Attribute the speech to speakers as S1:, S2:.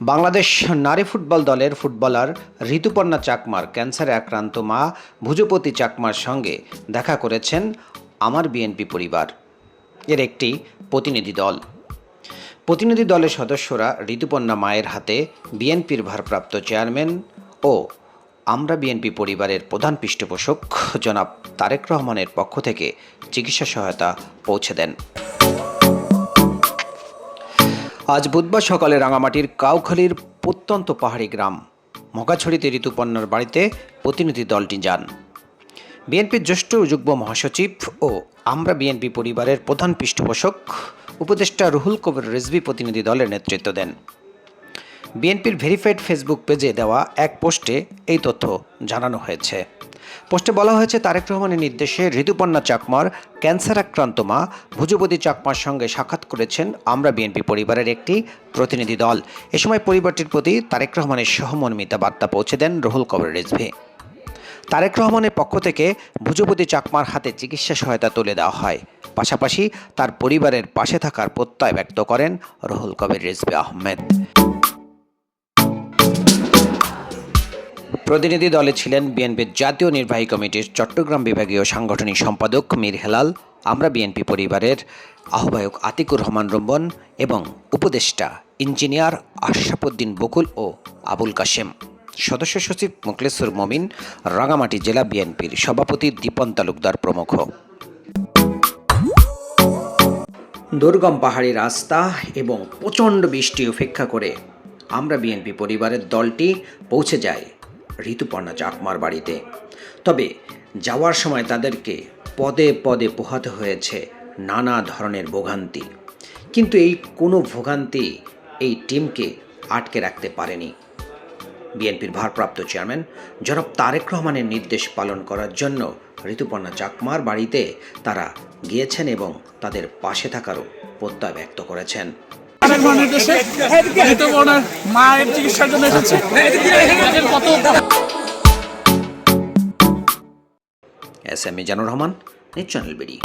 S1: বাংলাদেশ নারী ফুটবল দলের ফুটবলার ঋতুপর্ণা চাকমার ক্যান্সারে আক্রান্ত মা ভুজপতি চাকমার সঙ্গে দেখা করেছেন আমার বিএনপি পরিবার। এর একটি প্রতিনিধি দল। প্রতিনিধি দলের সদস্যরা ঋতুপর্ণা মায়ের হাতে বিএনপির ভারপ্রাপ্ত চেয়ারম্যান ও আমরা বিএনপি পরিবারের প্রধান পৃষ্ঠপোষক জনাব তারেক রহমানের পক্ষ থেকে চিকিৎসা সহায়তা পৌঁছে দেন। আজ বুধবার সকালে রাঙামাটির কাউখালীর প্রত্যন্ত পাহাড়ি গ্রাম, মগাছড়িতে ঋতুপর্ণার বাড়িতে প্রতিনিধি দলটি যান। বিএনপির জ্যেষ্ঠ যুগ্ম মহাসচিব ও আমরা বিএনপি পরিবারের প্রধান পৃষ্ঠপোষক উপদেষ্টা রুহুল কবির রিজভি প্রতিনিধি দলের নেতৃত্ব দেন। বিএনপির ভেরিফাইড ফেসবুক পেজে দেওয়া এক পোস্টে এই তথ্য জানানো হয়েছে। পোস্টে বলা হয়েছে, তারেক রহমানের নির্দেশে ঋতুপর্ণা চাকমার ক্যান্সার আক্রান্ত মা ভুজপতি চাকমার সঙ্গে সাক্ষাৎ করেছেন আমরা বিএনপি পরিবারের একটি প্রতিনিধি দল। এ সময় পরিবারটির প্রতি তারেক রহমানের সহমর্মিতা বার্তা পৌঁছে দেন রুহুল কবির রিজভি। তারেক রহমানের পক্ষ থেকে ভুজপতি চাকমার হাতে চিকিৎসা সহায়তা তুলে দেওয়া হয়। পাশাপাশি তার পরিবারের পাশে থাকার প্রত্যয় ব্যক্ত করেন রুহুল কবির রিজভি আহমেদ। প্রতিনিধি দলে ছিলেন বিএনপির জাতীয় নির্বাহী কমিটির চট্টগ্রাম বিভাগীয় সাংগঠনিক সম্পাদক মীর হেলাল, আমরা বিএনপি পরিবারের আহ্বায়ক আতিকুর রহমান রম্বন এবং উপদেষ্টা ইঞ্জিনিয়ার আশরাফুদ্দিন বকুল ও আবুল কাশেম। সদস্য সচিব মুখলেসুর মমিন, রাঙামাটি জেলা বিএনপির সভাপতি দীপন তালুকদার প্রমুখ। দুর্গম পাহাড়ি রাস্তা এবং প্রচণ্ড বৃষ্টি উপেক্ষা করে আমরা বিএনপি পরিবারের দলটি পৌঁছে যায়। ঋতুপর্ণা চাকমার বাড়িতে। তবে যাওয়ার সময় তাদেরকে পদে পদে পোহাতে হয়েছে নানা ধরনের ভোগান্তি। কিন্তু এই কোনো ভোগান্তি এই টিমকে আটকে রাখতে পারেনি। বিএনপির ভারপ্রাপ্ত চেয়ারম্যান জনাব তারেক রহমানের নির্দেশ পালন করার জন্য ঋতুপর্ণা চাকমার বাড়িতে তারা গিয়েছেন এবং তাদের পাশে থাকারও প্রত্যয় ব্যক্ত করেছেন।
S2: তারেক রহমানের দেশে মায়ের চিকিৎসার জন্য এসেছে। কত
S1: S M A Januar Rahman channel BD